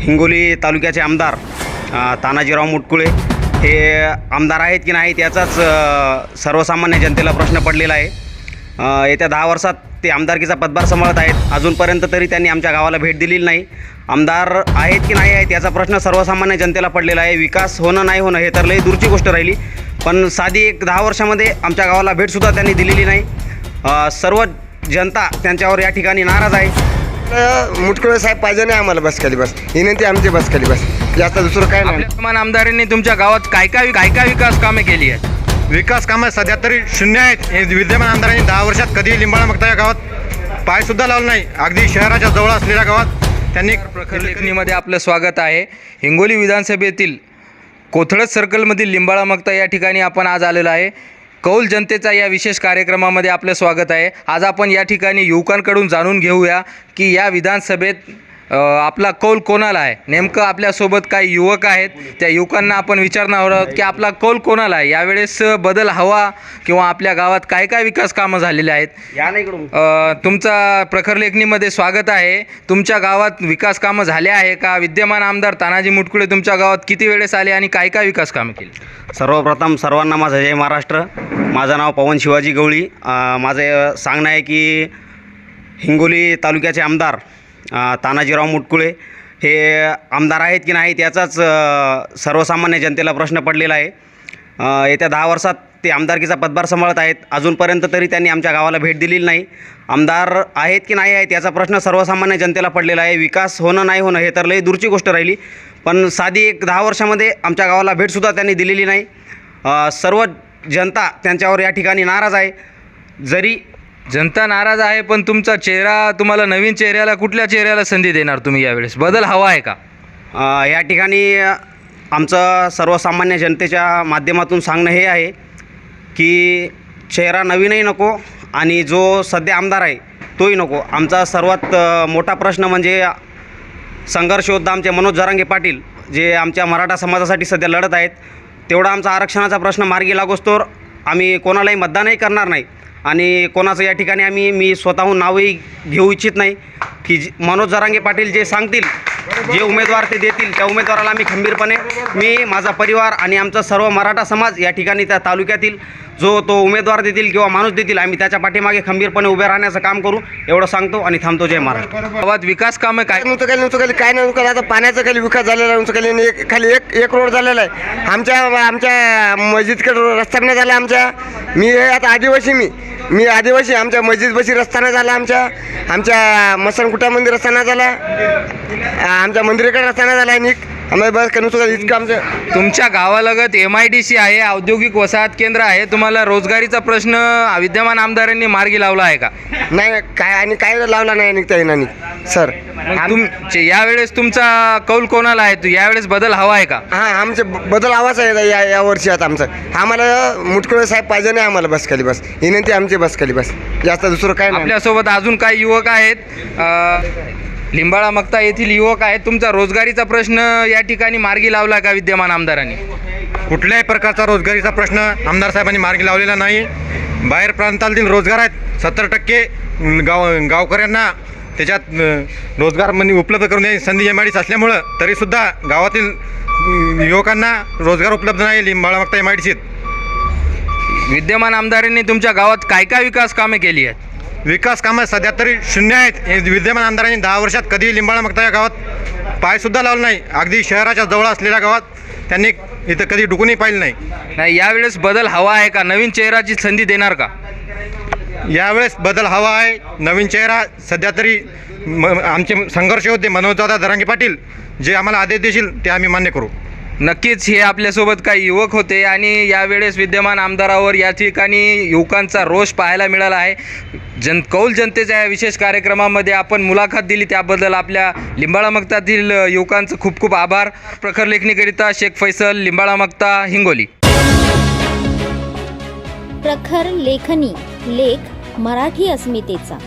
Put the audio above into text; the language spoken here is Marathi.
हिंगोली तालुक्याचे आमदार तानाजीराव मुटकुळे हे आमदार आहेत की नाहीत याचाच सर्वसामान्य जनतेला प्रश्न पडलेला आहे. येत्या दहा वर्षात ते आमदारकीचा पदभार सांभाळत आहेत. अजूनपर्यंत तरी त्यांनी आमच्या गावाला भेट दिलेली नाही. आमदार आहेत की नाही आहेत याचा प्रश्न सर्वसामान्य जनतेला पडलेला आहे. विकास होणं नाही होणं हे तर लई दूरची गोष्ट राहिली. पण साधी एक दहा वर्षामध्ये आमच्या गावाला भेटसुद्धा त्यांनी दिलेली नाही. सर्व जनता त्यांच्यावर या ठिकाणी नाराज आहे. मुटकुळे साहेब पाहिजे नाही आम्हाला बस. खाली बस विनंती आमची बस खाली बस. जास्त दुसरं काय नाही. आपल्या आमदारांनी तुमच्या गावात काय काय काय काय विकास कामे केली आहेत? विकास कामं सध्या तरी शून्य आहेत. हे विद्यमान आमदारांनी दहा वर्षात कधी लिंबाळा मगता या गावात पायसुद्धा लावला नाही. अगदी शहराच्या जवळ असलेल्या गावात त्यांनी प्रखर लेखणीमध्ये आपलं स्वागत आहे. हिंगोली विधानसभेतील कोथळत सर्कलमधील लिंबाळा मगता या ठिकाणी आपण आज आलेलो आहे. कौल जनतेचा या विशेष कार्यक्रमामध्ये आपलं स्वागत आहे. आज आपण या ठिकाणी युवकांकडून जाणून घेऊया की या विधानसभेत आपला कौल कोणाला आहे? नेमकं आपल्यासोबत काही युवक आहेत. त्या युवकांना आपण विचारणार आहोत की आपला कौल कोणाला आहे? यावेळेस बदल हवा किंवा आपल्या गावात काय काय विकास कामं झालेले आहेत? तुमचा प्रखर लेखणीमध्ये स्वागत आहे. तुमच्या गावात विकास कामं झाले आहे का? विद्यमान आमदार तानाजी मुटकुळे तुमच्या गावात किती वेळेस आले आणि काय काय विकास कामं केली? सर्वप्रथम सर्वांना माझं जय महाराष्ट्र. माझं नाव पवन शिवाजी गवळी. माझं सांगणं आहे की हिंगोली तालुक्याचे आमदार तानाजीराव मुटकुळे हे आमदार आहेत की नाहीत याचाच सर्वसामान्य जनतेला प्रश्न पडलेला आहे. येत्या दहा वर्षात ते आमदारकीचा पदभार सांभाळत आहेत. अजूनपर्यंत तरी त्यांनी आमच्या गावाला भेट दिलेली नाही. आमदार आहेत की नाही आहेत याचा प्रश्न सर्वसामान्य जनतेला पडलेला आहे. विकास होणं नाही होणं हे तर लई दूरची गोष्ट राहिली. पण साधी एक दहा वर्षामध्ये आमच्या गावाला भेटसुद्धा त्यांनी दिलेली नाही. सर्व जनता त्यांच्यावर या ठिकाणी नाराज आहे. जरी जनता नाराज आहे पण तुमचा चेहरा तुम्हाला नवीन चेहऱ्याला कुठल्या चेहऱ्याला संधी देणार तुम्ही यावेळेस? बदल हवा आहे का? अ, या ठिकाणी आमचं सर्वसामान्य जनतेच्या माध्यमातून सांगणं हे आहे की चेहरा नवीनही नको आणि जो सध्या आमदार आहे तोही नको. आमचा सर्वात अ, मोठा प्रश्न म्हणजे संघर्ष योद्धा आमचे मनोज जरांगे पाटील जे आमच्या मराठा समाजासाठी सध्या लढत आहेत तेवढा आमचा आरक्षणाचा प्रश्न मार्गी लागोस्तोवर आम्ही कोणालाही मतदानही करणार नाही. आणि कोणाचं या ठिकाणी आम्ही मी स्वतःहून नावही घेऊ इच्छित नाही. की जी- मनोज जरांगे पाटील जे सांगतील जे उमेदवार ते देतील त्या उमेदवाराला आम्ही खंबीरपणे मी माझा परिवार आणि आमचा सर्व मराठा समाज या ठिकाणी त्या तालुक्यातील जो तो उमेदवार देतील किंवा माणूस देतील आम्ही त्याच्या पाठीमागे खंबीरपणे उभे राहण्याचं काम करू एवढं सांगतो आणि थांबतो जय महाराष्ट्र. गावात विकास कामं काय? काय नव्हतं खाली नव्हतं खाली काय नव्हतं आता पाण्याचा खाली विकास झालेला नव्हतं खाली आणि एक खाली एक एक रोड झालेला आहे. आमच्या आमच्या मस्जिदकडे रस्ता नाही झाला आमच्या. मी हे आता आदिवासी मी. मी आदिवासी आमच्या मस्जिद बशी रस्ताना झाला आमच्या आमच्या मसनकुटा मंदिर रस्ताना झाला. आमच्या मंदिराकडे रस्ताना झाला नीट आम्हाला बस का नुसतं खाली इतकं आमचं तुमच्या गावालगत एम आय डी सी आहे औद्योगिक वसाहत केंद्र आहे. तुम्हाला रोजगारीचा प्रश्न विद्यमान आमदारांनी मार्गी लावला आहे का? नाही नाही, काय आणि काय लावला नाही निघता येणार सर मग तुम चे- यावेळेस तुमचा कौल कोणाला आहे? तू यावेळेस बदल हवा आहे का? हां आमचे ब- बदल आवाज आहे या या वर्षी आता आमचं. आम्हाला मुटकुळे साहेब पाहिजे नाही आम्हाला बस खाली बस. विनंती आमची बस खाली बस. जास्त दुसरं काय नाही. आपल्यासोबत अजून काही युवक आहेत. अ, लिंबाळा मक्ता येथील युवक आहेत. तुमचा रोजगारीचा प्रश्न या ठिकाणी मार्गी लावला का विद्यमान आमदारांनी? कुठल्याही प्रकारचा रोजगारीचा प्रश्न आमदार साहेबांनी मार्गी लावलेला नाही. बाहेर प्रांतातील रोजगार आहेत. सत्तर टक्के गाव गावकऱ्यांना त्याच्यात रोजगार म्हणजे उपलब्ध करून देण्याची संधी एम आय असल्यामुळं तरीसुद्धा गावातील युवकांना रोजगार उपलब्ध नाही लिंबाळा मागता एम आय डी विद्यमान आमदारांनी तुमच्या गावात काय काय विकास कामे केली आहेत? विकास कामं सध्या तरी शून्य आहेत. हे विद्यमान आमदारांनी दहा वर्षात कधी लिंबाळा मागता या गावात पायसुद्धा लावला नाही. अगदी शहराच्या जवळ असलेल्या गावात त्यांनी इथं कधी डुकूनही पाहिलं नाही. नाही यावेळेस बदल हवा आहे का? नवीन चेहराची संधी देणार का? यावेळेस बदल हवा आहे. नवीन चेहरा सध्या तरी आमचे संघर्ष होते. मनोजदादा दरांगे पाटील जे आम्हाला आदेश देशील ते आम्ही मान्य करू. नक्कीच हे आपल्यासोबत काही युवक होते आणि यावेळेस विद्यमान आमदारावर या ठिकाणी युवकांचा रोष पाहायला मिळाला आहे. जन कौल जनतेच्या या विशेष कार्यक्रमामध्ये आपण मुलाखत दिली त्याबद्दल आपल्या लिंबाळा मक्तातील युवकांचं खूप खूप आभार. प्रखर लेखणीकरिता शेख फैसल लिंबाळा मक्ता हिंगोली. प्रखर लेखनी लेख मराठी अस्मितेचा.